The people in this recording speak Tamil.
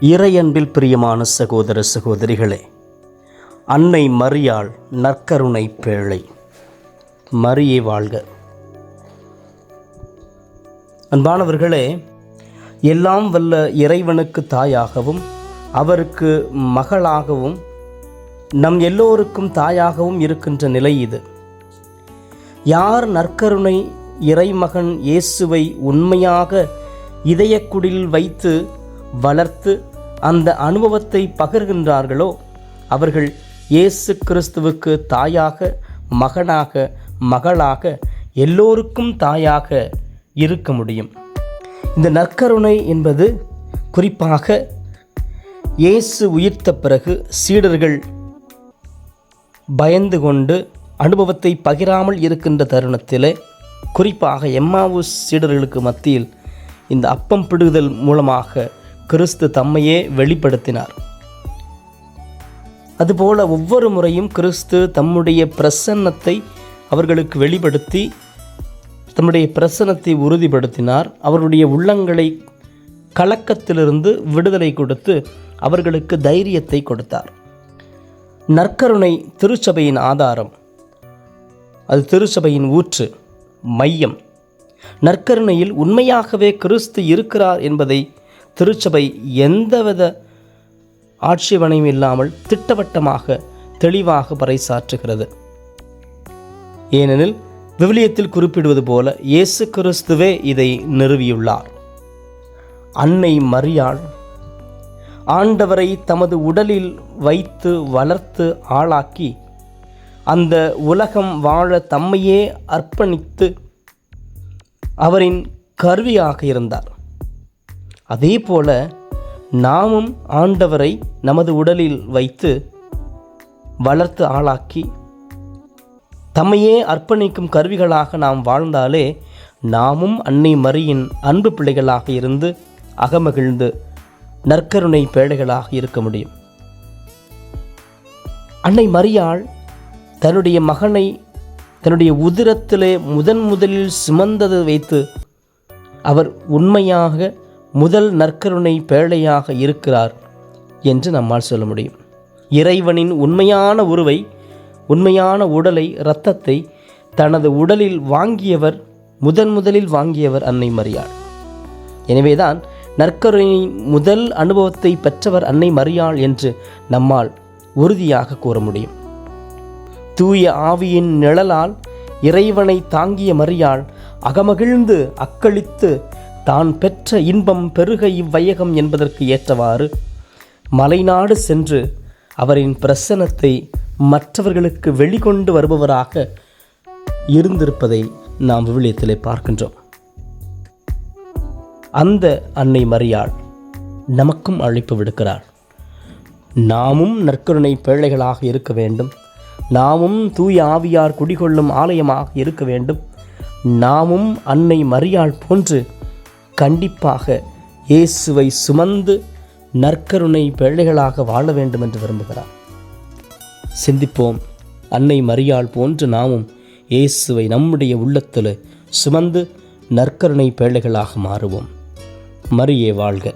இறையன்பில் பிரியமான சகோதர சகோதரிகளே அன்னை மரியாள் நற்கருணை பேழை. மரியே வாழ்க. அன்பானவர்களே எல்லாம் வல்ல இறைவனுக்கு தாயாகவும் அவருக்கு மகளாகவும் நம் எல்லோருக்கும் தாயாகவும் இருக்கின்ற நிலை இது. யார் நற்கருணை இறைமகன் இயேசுவை உண்மையாக இதயக்குடில் வைத்து வளர்த்து அந்த அனுபவத்தை பகிர்கின்றார்களோ அவர்கள் இயேசு கிறிஸ்துவுக்கு தாயாக மகனாக மகளாக எல்லோருக்கும் தாயாக இருக்க முடியும். இந்த நற்கருணை என்பது குறிப்பாக இயேசு உயிர்த்த பிறகு சீடர்கள் பயந்து கொண்டு அனுபவத்தை பகிராமல் இருக்கின்ற தருணத்திலே குறிப்பாக எம்மாவு சீடர்களுக்கு மத்தியில் இந்த அப்பம் பிடுதல் மூலமாக கிறிஸ்து தம்மையே வெளிப்படுத்தினார். அதுபோல ஒவ்வொரு முறையும் கிறிஸ்து தம்முடைய பிரசன்னத்தை அவர்களுக்கு வெளிப்படுத்தி தம்முடைய பிரசன்னத்தை உறுதிப்படுத்தினார். அவருடைய உள்ளங்களை கலக்கத்திலிருந்து விடுதலை கொடுத்து அவர்களுக்கு தைரியத்தை கொடுத்தார். நற்கருணை திருச்சபையின் ஆதாரம். அது திருச்சபையின் ஊற்று மையம். நற்கருணையில் உண்மையாகவே கிறிஸ்து இருக்கிறார் என்பதை திருச்சபை எந்தவித ஆட்சேபனையும் இல்லாமல் திட்டவட்டமாக தெளிவாக பறைசாற்றுகிறது. ஏனெனில் விவிலியத்தில் குறிப்பிடுவது போல இயேசு கிறிஸ்துவே இதை நிறுவியுள்ளார். அன்னை மரியாள் ஆண்டவரை தமது உடலில் வைத்து வளர்த்து ஆளாக்கி அந்த உலகம் வாழ தம்மையே அர்ப்பணித்து அவரின் கருவியாக இருந்தார். அதே போல நாமும் ஆண்டவரை நமது உடலில் வைத்து வளர்த்து ஆளாக்கி தம்மையே அர்ப்பணிக்கும் கருவிகளாக நாம் வாழ்ந்தாலே நாமும் அன்னை மரியின் அன்பு பிள்ளைகளாக இருந்து அகமகிழ்ந்து நற்கருணை பேழைகளாக இருக்க முடியும். அன்னை மரியாள் தன்னுடைய மகனை தன்னுடைய உதிரத்திலே முதன் முதலில் சுமந்தது வைத்து அவர் உண்மையாக முதல் நற்கருணை பேழையாக இருக்கிறார் என்று நம்மால் சொல்ல முடியும். இறைவனின் உண்மையான உருவை உண்மையான உடலை இரத்தத்தை தனது உடலில் வாங்கியவர் முதன் முதலில் வாங்கியவர் அன்னை மரியாள். எனவேதான் நற்கருணையின் முதல் அனுபவத்தை பெற்றவர் அன்னை மரியாள் என்று நம்மால் உறுதியாக கூற முடியும். தூய ஆவியின் நிழலால் இறைவனை தாங்கிய மரியாள் அகமகிழ்ந்து அக்களித்து தான் பெற்ற இன்பம் பெருக இவ்வையகம் என்பதற்கு ஏற்றவாறு மலைநாடு சென்று அவரின் பிரசனத்தை மற்றவர்களுக்கு வெளிக்கொண்டு வருபவராக இருந்திருப்பதை நாம் விவிலியத்திலே பார்க்கின்றோம். அந்த அன்னை மரியாள் நமக்கும் அழைப்பு விடுக்கிறார் நாமும் நற்கருணை பேழைகளாக இருக்க வேண்டும். நாமும் தூய ஆவியார் குடிகொள்ளும் ஆலயமாக இருக்க வேண்டும். நாமும் அன்னை மரியாள் போன்று கண்டிப்பாக இயேசுவை சுமந்து நற்கருணை பேழைகளாக வாழ வேண்டும் என்று விரும்புகிறார். சிந்திப்போம். அன்னை மரியாள் போன்று நாமும் இயேசுவை நம்முடைய உள்ளத்தில் சுமந்து நற்கருணை பேழைகளாக மாறுவோம். மரியே வாழ்க.